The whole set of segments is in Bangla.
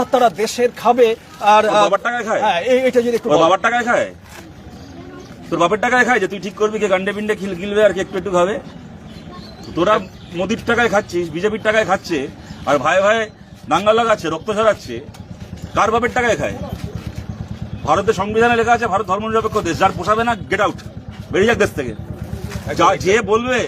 অর্থাৎ তারা দেশের খাবে আর বাবার টাকায় খায়? হ্যাঁ এই- এটা যদি একটু বাবার টাকায় খায়? তোর বাপের টাকায় খায় যে তুই ঠিক করবি কে গান্ডে পিন্ডে খিল গিলবে আর কে একটু একটু খাবে? তোরা মোদির টাকায় খাচ্ছিস বিজেপির টাকায় খাচ্ছে আর ভাই ভাই দাঙ্গা লাগাচ্ছে রক্ত ছড়াচ্ছে কার বাপের টাকায় খায়? ভারতের সংবিধানে লেখা আছে ভারত ধর্মনিরপেক্ষ দেশ যার পোষাবে না গেট আউট বেরিয়ে যাক দেশ থেকে। যে বলবে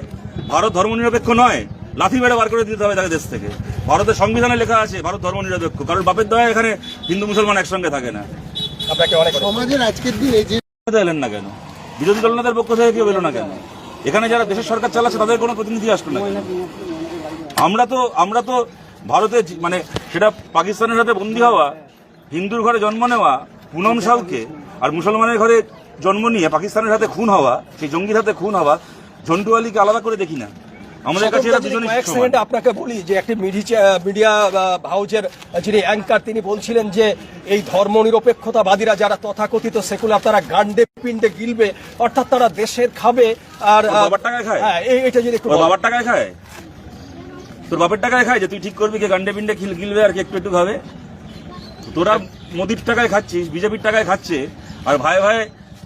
ভারত ধর্মনিরপেক্ষ নয় লাথি মেরে বার করে দিতে হবে তাকে দেশ থেকে। ভারতের সংবিধানে লেখা আছে ভারত ধর্ম নিরপেক্ষ। কারণ বাপের দয়া এখানে হিন্দু মুসলমান একসঙ্গে থাকে না। আপনাকে অনেক অনেক সমাজের আজকের দিনে যে এলেন না কেন? বিরোধী দল নেতার পক্ষ থেকে কেউ এলো না কেন? এখানে যারা দেশের সরকার চালাচ্ছে তাদের কোনো প্রতিনিধি আসলো না আমরা তো আমরা তো ভারতে মানে সেটা পাকিস্তানের সাথে বন্দী হওয়া হিন্দুর ঘরে জন্ম নেওয়া পুনম সাউকে আর মুসলমানের ঘরে জন্ম নিয়ে পাকিস্তানের সাথে খুন হওয়া সেই জঙ্গির হাতে খুন হওয়া ঝন্টু আলীকে আলাদা করে দেখি না। আমাদের কাছে এরা দুজনই সমান। সেকেন্ডে আপনাকে বলি যে একটি মিডিয়া মিডিয়া হাউজের যিনি অ্যাঙ্কার তিনি বলছিলেন যে এই ধর্মনিরপেক্ষতাবাদীরা যারা তথাকথিত সেকুলার তারা গান্ডে পিন্ডে গিলবে অর্থাৎ তারা দেশের খাবে আর বাবার টাকায় খায়? হ্যাঁ এই- এটা যদি একটু বাবার টাকায় খায় তোর বাপের টাকায় খায় যে তুই ঠিক করবি কে গান্ডে পিন্ডে গিলবে আর কে একটু একটু খাবে তোরা মোদির টাকায় খাচ্ছিস বিজেপির টাকায় খাচ্ছে আর ভাই ভাই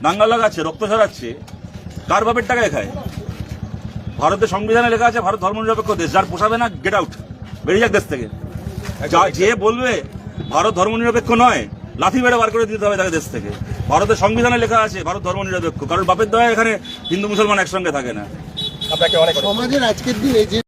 দাঙ্গা লাগাচ্ছে রক্ত ছড়াচ্ছে কার বাপের টাকায় খায় ভারতের সংবিধানে লেখা আছে ভারত ধর্মনিরপেক্ষ দেশ যার পোষাবে না গেট আউট বেরিয়ে যাক দেশ থেকে। যে বলবে ভারত ধর্মনিরপেক্ষ নয় লাথি মেরে বার করে দিতে হবে তাকে দেশ থেকে। ভারতের সংবিধানে লেখা আছে ভারত ধর্মনিরপেক্ষ কারণ বাপের দয়া এখানে হিন্দু মুসলমান একসঙ্গে থাকে না। আপনাকে অনেক সমাজের আজকের দিনে যে